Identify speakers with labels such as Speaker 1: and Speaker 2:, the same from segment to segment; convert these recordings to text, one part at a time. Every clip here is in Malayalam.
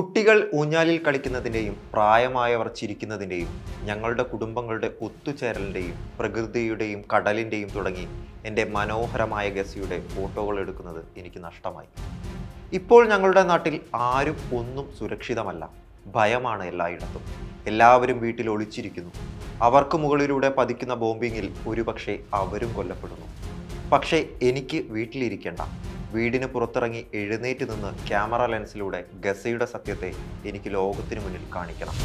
Speaker 1: കുട്ടികൾ ഊഞ്ഞാലിൽ കളിക്കുന്നതിന്റെയും പ്രായമായവർ ചിരിക്കുന്നതിന്റെയും ഞങ്ങളുടെ കുടുംബങ്ങളുടെ ഒത്തുചേരലിന്റെയും പ്രകൃതിയുടെയും കടലിന്റെയും തുടങ്ങി എന്റെ മനോഹരമായ ഗസിയുടെ ഫോട്ടോകൾ എടുക്കുന്നത് എനിക്ക് നഷ്ടമായി. ഇപ്പോൾ ഞങ്ങളുടെ നാട്ടിൽ ആരും ഒന്നും സുരക്ഷിതമല്ല. ഭയമാണ് എല്ലായിടത്തും. എല്ലാവരും വീട്ടിൽ ഒളിച്ചിരിക്കുന്നു. അവർക്ക് മുകളിലൂടെ പതിക്കുന്ന ബോംബിങ്ങിൽ ഒരുപക്ഷെ അവരും കൊല്ലപ്പെടുന്നു. പക്ഷേ എനിക്ക് വീട്ടിലിരിക്കേണ്ട. വീടിന് പുറത്തിറങ്ങി എഴുന്നേറ്റ് നിന്ന് ക്യാമറ ലെൻസിലൂടെ ഗസയുടെ സത്യത്തെ എനിക്ക് ലോകത്തിനു മുന്നിൽ കാണിക്കണം.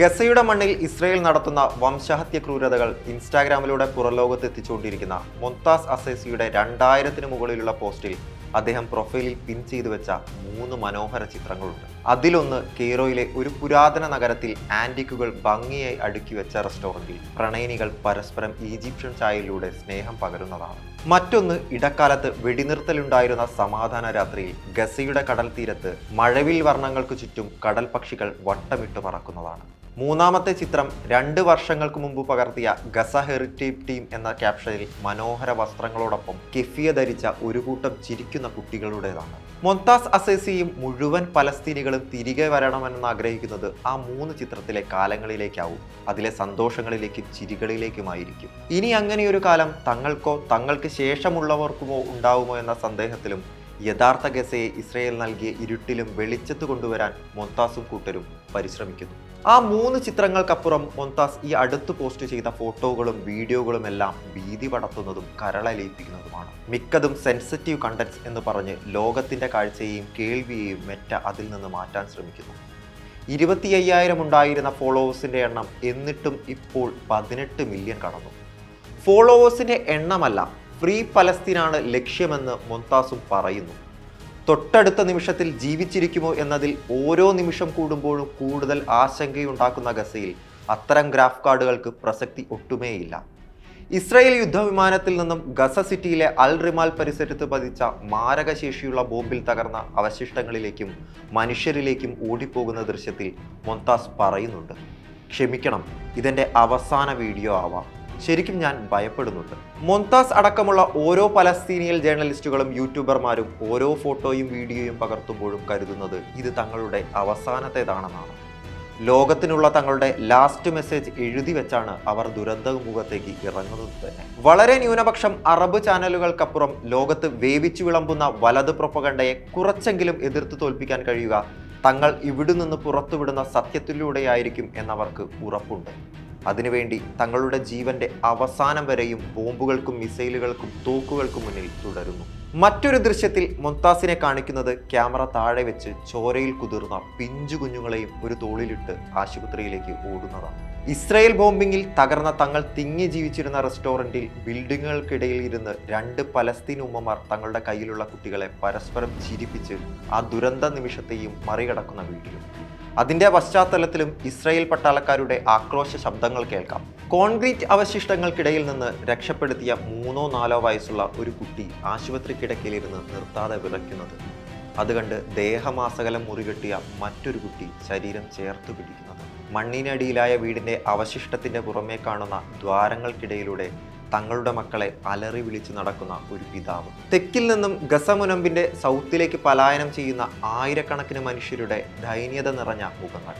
Speaker 1: ഗസയുടെ മണ്ണിൽ ഇസ്രയേൽ നടത്തുന്ന വംശഹത്യ ക്രൂരതകൾ ഇൻസ്റ്റാഗ്രാമിലൂടെ പുറംലോകത്ത് എത്തിച്ചുകൊണ്ടിരിക്കുന്ന മൊന്താസ് അസേസിയുടെ രണ്ടായിരത്തിന് മുകളിലുള്ള പോസ്റ്റിൽ അദ്ദേഹം പ്രൊഫൈലിൽ പിൻ ചെയ്തു വെച്ച മൂന്ന് മനോഹര ചിത്രങ്ങളുണ്ട്. അതിലൊന്ന് കെയ്റോയിലെ ഒരു പുരാതന നഗരത്തിൽ ആന്റിക്കുകൾ ഭംഗിയായി അടുക്കി വെച്ച റെസ്റ്റോറന്റിൽ പ്രണയിനികൾ പരസ്പരം ഈജിപ്ഷ്യൻ ചായയിലൂടെ സ്നേഹം പകരുന്നതാണ്. മറ്റൊന്ന് ഇടക്കാലത്ത് വെടിനിർത്തലുണ്ടായിരുന്ന സമാധാന രാത്രിയിൽ ഗസയുടെ കടൽ തീരത്ത് മഴവിൽ വർണങ്ങൾക്ക് ചുറ്റും കടൽ പക്ഷികൾ വട്ടമിട്ട് പറക്കുന്നതാണ്. മൂന്നാമത്തെ ചിത്രം രണ്ട് വർഷങ്ങൾക്ക് മുമ്പ് പകർത്തിയ ഗസ ഹെറിറ്റേജ് ടീം എന്ന ക്യാപ്ഷനിൽ മനോഹര വസ്ത്രങ്ങളോടൊപ്പം കെഫിയ ധരിച്ച ഒരു കൂട്ടം ചിരിക്കുന്ന കുട്ടികളുടേതാണ്. മൊന്താസ് അസേസിയും മുഴുവൻ പലസ്തീനികളും തിരികെ വരണമെന്ന് ആഗ്രഹിക്കുന്നത് ആ മൂന്ന് ചിത്രത്തിലെ കാലങ്ങളിലേക്കാവും. അതിലെ സന്തോഷങ്ങളിലേക്കും ചിരികളിലേക്കുമായിരിക്കും. ഇനി അങ്ങനെയൊരു കാലം തങ്ങൾക്കോ തങ്ങൾക്ക് ശേഷമുള്ളവർക്കുമോ ഉണ്ടാവുമോ എന്ന സന്ദേഹത്തിലും യഥാർത്ഥ ഗസയെ ഇസ്രയേൽ നൽകിയ ഇരുട്ടിലും വെളിച്ചത്ത് കൊണ്ടുവരാൻ മൊന്താസും കൂട്ടരും പരിശ്രമിക്കുന്നു. ആ മൂന്ന് ചിത്രങ്ങൾക്കപ്പുറം മൊന്താസ് ഈ അടുത്ത് പോസ്റ്റ് ചെയ്ത ഫോട്ടോകളും വീഡിയോകളും എല്ലാം ഭീതി പടത്തുന്നതും കരളലയിപ്പിക്കുന്നതുമാണ് മിക്കതും സെൻസിറ്റീവ് കണ്ടന്റ്സ് എന്ന് പറഞ്ഞ് ലോകത്തിന്റെ കാഴ്ചയെയും കേൾവിയെയും മെറ്റ അതിൽ നിന്ന് മാറ്റാൻ ശ്രമിക്കുന്നു. ഇരുപത്തി അയ്യായിരം ഉണ്ടായിരുന്ന ഫോളോവേഴ്സിന്റെ എണ്ണം എന്നിട്ടും ഇപ്പോൾ പതിനെട്ട് മില്യൺ കടന്നു. ഫോളോവേഴ്സിന്റെ എണ്ണമല്ല ഫ്രീ പലസ്തീനാണ് ലക്ഷ്യമെന്ന് മൊന്താസും പറയുന്നു. തൊട്ടടുത്ത നിമിഷത്തിൽ ജീവിച്ചിരിക്കുമോ എന്നതിൽ ഓരോ നിമിഷം കൂടുമ്പോഴും കൂടുതൽ ആശങ്കയുണ്ടാക്കുന്ന ഗസയിൽ അത്തരം ഗ്രാഫ് കാർഡുകൾക്ക് പ്രസക്തി ഒട്ടുമേയില്ല. ഇസ്രായേൽ യുദ്ധവിമാനത്തിൽ നിന്നും ഗസ സിറ്റിയിലെ അൽ റിമാൽ പരിസരത്ത് പതിച്ച മാരകശേഷിയുള്ള ബോംബിൽ തകർന്ന അവശിഷ്ടങ്ങളിലേക്കും മനുഷ്യരിലേക്കും ഓടിപ്പോകുന്ന ദൃശ്യത്തിൽ മൊന്താസ് പറയുന്നുണ്ട്. ക്ഷമിക്കണം ഇതെന്റെ അവസാന വീഡിയോ ആവാം. ശരിക്കും ഞാൻ ഭയപ്പെടുന്നുണ്ട്. മൊന്താസ് അടക്കമുള്ള ഓരോ പലസ്തീനിയൽ ജേർണലിസ്റ്റുകളും യൂട്യൂബർമാരും ഓരോ ഫോട്ടോയും വീഡിയോയും പകർത്തുമ്പോഴും കരുതുന്നത് ഇത് തങ്ങളുടെ അവസാനത്തേതാണെന്നാണ്. ലോകത്തിനുള്ള തങ്ങളുടെ ലാസ്റ്റ് മെസ്സേജ് എഴുതി വെച്ചാണ് അവർ ദുരന്തമുഖത്തേക്ക് ഇറങ്ങുന്നത് തന്നെ. വളരെ ന്യൂനപക്ഷം അറബ് ചാനലുകൾക്കപ്പുറം ലോകത്ത് വേവിച്ചു വിളമ്പുന്ന വലത് പ്രൊപ്പകണ്ടയെ കുറച്ചെങ്കിലും എതിർത്ത് തോൽപ്പിക്കാൻ കഴിയുക തങ്ങൾ ഇവിടെ നിന്ന് പുറത്തുവിടുന്ന സത്യത്തിലൂടെയായിരിക്കും എന്നവർക്ക് ഉറപ്പുണ്ട്. അതിനുവേണ്ടി തങ്ങളുടെ ജീവന്റെ അവസാനം വരെയും ബോംബുകൾക്കും മിസൈലുകൾക്കും തോക്കുകൾക്കും മുന്നിൽ തുടരുന്നു. മറ്റൊരു ദൃശ്യത്തിൽ മുംതാസിനെ കാണിക്കുന്നത് ക്യാമറ താഴെ വെച്ച് ചോരയിൽ കുതിർന്ന പിഞ്ചു കുഞ്ഞുങ്ങളെയും ഒരു തോളിലിട്ട് ആശുപത്രിയിലേക്ക് ഓടുന്നതാണ്. ഇസ്രയേൽ ബോംബിങ്ങിൽ തകർന്ന തങ്ങൾ തിങ്ങി ജീവിച്ചിരുന്ന റെസ്റ്റോറന്റിൽ ബിൽഡിങ്ങുകൾക്കിടയിൽ ഇരുന്ന് രണ്ട് പലസ്തീൻ ഉമ്മമാർ തങ്ങളുടെ കയ്യിലുള്ള കുട്ടികളെ പരസ്പരം ചിരിപ്പിച്ച് ആ ദുരന്ത നിമിഷത്തെയും മറികടക്കുന്ന വീഡിയോ അതിന്റെ പശ്ചാത്തലത്തിലും ഇസ്രായേൽ പട്ടാളക്കാരുടെ ആക്രോശ ശബ്ദങ്ങൾ കേൾക്കാം. കോൺക്രീറ്റ് അവശിഷ്ടങ്ങൾക്കിടയിൽ നിന്ന് രക്ഷപ്പെടുത്തിയ മൂന്നോ നാലോ വയസ്സുള്ള ഒരു കുട്ടി ആശുപത്രി കിടക്കയിലിരുന്ന് നിർത്താതെ വിറയ്ക്കുന്നത്. അത് ദേഹമാസകലം മുറികെട്ടിയ മറ്റൊരു കുട്ടി ശരീരം ചേർത്ത് പിടിക്കുന്നത്. മണ്ണിനടിയിലായ വീടിന്റെ അവശിഷ്ടത്തിന്റെ പുറമേ കാണുന്ന ദ്വാരങ്ങൾക്കിടയിലൂടെ തങ്ങളുടെ മക്കളെ അലറി വിളിച്ച് നടക്കുന്ന ഒരു പിതാവ്. തെക്കിൽ നിന്നും ഗസമുനമ്പിന്റെ സൗത്തിലേക്ക് പലായനം ചെയ്യുന്ന ആയിരക്കണക്കിന് മനുഷ്യരുടെ ദൈന്യത നിറഞ്ഞ മുഖങ്ങൾ.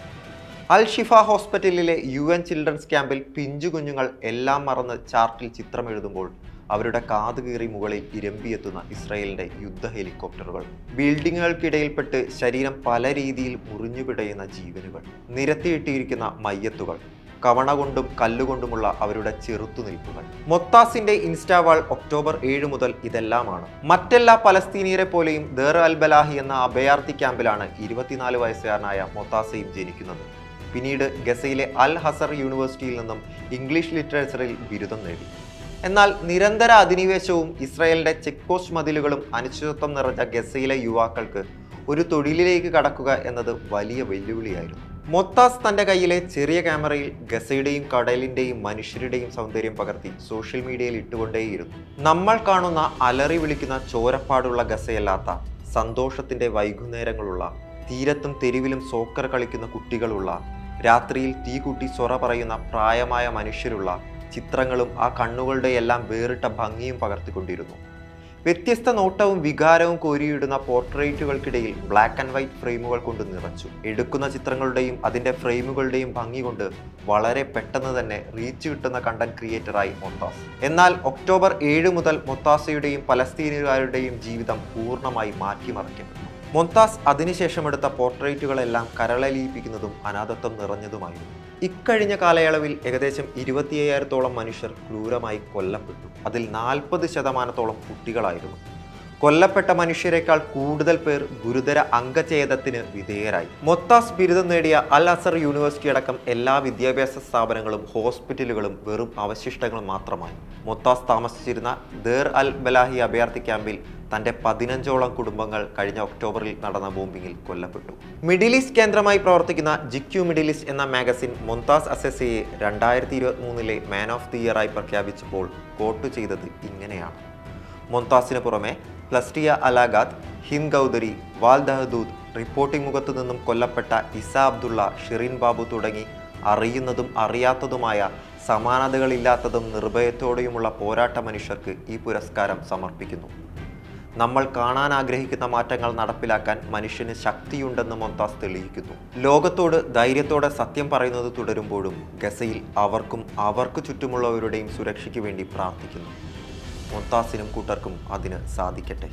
Speaker 1: അൽ ഷിഫ ഹോസ്പിറ്റലിലെ യു എൻ ചിൽഡ്രൻസ് ക്യാമ്പിൽ പിഞ്ചു കുഞ്ഞുങ്ങൾ എല്ലാം മറന്ന് ചാർട്ടിൽ ചിത്രം എഴുതുമ്പോൾ അവരുടെ കാത് കീറി മുകളിൽ ഇരമ്പിയെത്തുന്ന ഇസ്രയേലിന്റെ യുദ്ധ ഹെലികോപ്റ്ററുകൾ. ബിൽഡിങ്ങുകൾക്കിടയിൽപ്പെട്ട് ശരീരം പല രീതിയിൽ മുറിഞ്ഞു പിടയുന്ന ജീവനുകൾ. നിരത്തിയിട്ടിരിക്കുന്ന മയ്യത്തുകൾ. കവണ കൊണ്ടും കല്ലുകൊണ്ടുമുള്ള അവരുടെ ചെറുത്തുനിൽപ്പുകൾ മൊത്താസിന്റെ ഇൻസ്റ്റാവാൾ ഒക്ടോബർ ഏഴ് മുതൽ ഇതെല്ലാമാണ്. മറ്റെല്ലാ പലസ്തീനിയരെ പോലെയും ദർ അൽബലാഹി എന്ന അഭയാർത്ഥി ക്യാമ്പിലാണ് ഇരുപത്തിനാല് വയസ്സുകാരനായ മൊത്താസയും ജനിക്കുന്നത്. പിന്നീട് ഗസയിലെ അൽ ഹസർ യൂണിവേഴ്സിറ്റിയിൽ നിന്നും ഇംഗ്ലീഷ് ലിറ്ററേച്ചറിൽ ബിരുദം നേടി. എന്നാൽ നിരന്തര അധിനിവേശവും ഇസ്രായേലിന്റെ ചെക്ക് പോസ്റ്റ് മതിലുകളും അനിശ്ചിതത്വം നിറഞ്ഞ ഗസയിലെ യുവാക്കൾക്ക് ഒരു തൊഴിലിലേക്ക് കടക്കുക എന്നത് വലിയ വെല്ലുവിളിയായിരുന്നു. മൊത്താസ് തന്റെ കയ്യിലെ ചെറിയ ക്യാമറയിൽ ഗസയുടെയും കടലിന്റെയും മനുഷ്യരുടെയും സൗന്ദര്യം പകർത്തി സോഷ്യൽ മീഡിയയിൽ ഇട്ടുകൊണ്ടേയിരുന്നു. നമ്മൾ കാണുന്ന അലറി വിളിക്കുന്ന ചോരപ്പാടുള്ള ഗസയല്ലാത്ത സന്തോഷത്തിന്റെ വൈകുന്നേരങ്ങളുള്ള തീരത്തും തെരുവിലും സോക്കർ കളിക്കുന്ന കുട്ടികളുള്ള രാത്രിയിൽ തീ കൂട്ടി സൊറ പറയുന്ന പ്രായമായ മനുഷ്യരുള്ള ചിത്രങ്ങളും ആ കണ്ണുകളുടെ എല്ലാം വേറിട്ട ഭംഗിയും പകർത്തിക്കൊണ്ടിരുന്നു. വ്യത്യസ്ത നോട്ടവും വികാരവും കോരിയിടുന്ന പോർട്രേറ്റുകൾക്കിടയിൽ ബ്ലാക്ക് ആൻഡ് വൈറ്റ് ഫ്രെയിമുകൾ കൊണ്ട് നിറച്ചു. എടുക്കുന്ന ചിത്രങ്ങളുടെയും അതിന്റെ ഫ്രെയിമുകളുടെയും ഭംഗി കൊണ്ട് വളരെ പെട്ടെന്ന് തന്നെ റീച്ച് കിട്ടുന്ന കണ്ടന്റ് ക്രിയേറ്ററായി മൊത്താസ്. എന്നാൽ ഒക്ടോബർ ഏഴ് മുതൽ മൊത്താസയുടെയും പലസ്തീനുകാരുടെയും ജീവിതം പൂർണമായി മാറ്റിമറിക്കപ്പെട്ടു മൊന്താസ് അതിനുശേഷം എടുത്ത പോർട്രേറ്റുകളെല്ലാം കരളലിയിപ്പിക്കുന്നതും അനാഥത്വം നിറഞ്ഞതുമായിരുന്നു. ഇക്കഴിഞ്ഞ കാലയളവിൽ ഏകദേശം ഇരുപത്തിയ്യായിരത്തോളം മനുഷ്യർ ക്രൂരമായി കൊല്ലപ്പെട്ടു. അതിൽ നാൽപ്പത് ശതമാനത്തോളം കുട്ടികളായിരുന്നു. കൊല്ലപ്പെട്ട മനുഷ്യരെക്കാൾ കൂടുതൽ പേർ ഗുരുതര അംഗഛേദത്തിന് വിധേയരായി. മൊത്താസ് ബിരുദം നേടിയ അൽ അസർ യൂണിവേഴ്സിറ്റി അടക്കം എല്ലാ വിദ്യാഭ്യാസ സ്ഥാപനങ്ങളും ഹോസ്പിറ്റലുകളും വെറും അവശിഷ്ടങ്ങൾ മാത്രമായി. മൊത്താസ് താമസിച്ചിരുന്ന ദേർ അൽ ബലാഹി അഭയാർത്ഥി ക്യാമ്പിൽ തന്റെ പതിനഞ്ചോളം കുടുംബങ്ങൾ കഴിഞ്ഞ ഒക്ടോബറിൽ നടന്ന ബോംബിങ്ങിൽ കൊല്ലപ്പെട്ടു. മിഡിൽ ഈസ്റ്റ് കേന്ദ്രമായി പ്രവർത്തിക്കുന്ന ജിക്യു മിഡിൽ ഈസ്റ്റ് എന്ന മാഗസിൻ മൊന്താസ് അസെസയെ രണ്ടായിരത്തി ഇരുപത്തി മൂന്നിലെ മാൻ ഓഫ് ദി ഇയറായി പ്രഖ്യാപിച്ചപ്പോൾ കോട്ട് ചെയ്തത് ഇങ്ങനെയാണ്. മൊന്താസിന് പുറമെ പ്ലസ്റ്റിയ അലാഗാത്ത് ഹിന്ദ് ഗൗദരി വാൽ ദഹദൂദ് റിപ്പോർട്ടിംഗ് മുഖത്തു നിന്നും കൊല്ലപ്പെട്ട ഇസ അബ്ദുള്ള ഷിറിൻ ബാബു തുടങ്ങി അറിയുന്നതും അറിയാത്തതുമായ സമാനതകളില്ലാത്തതും നിർഭയത്തോടെയുമുള്ള പോരാട്ട മനുഷ്യർക്ക് ഈ പുരസ്കാരം സമർപ്പിക്കുന്നു. നമ്മൾ കാണാൻ ആഗ്രഹിക്കുന്ന മാറ്റങ്ങൾ നടപ്പിലാക്കാൻ മനുഷ്യന് ശക്തിയുണ്ടെന്ന് മൊന്താസ് തെളിയിക്കുന്നു. ലോകത്തോട് ധൈര്യത്തോടെ സത്യം പറയുന്നത് തുടരുമ്പോഴും ഗസയിൽ അവർക്കും അവർക്ക് ചുറ്റുമുള്ളവരുടെയും സുരക്ഷയ്ക്ക് വേണ്ടി പ്രാർത്ഥിക്കുന്നു. മൊന്താസിനും കൂട്ടർക്കും അതിന് സാധിക്കട്ടെ.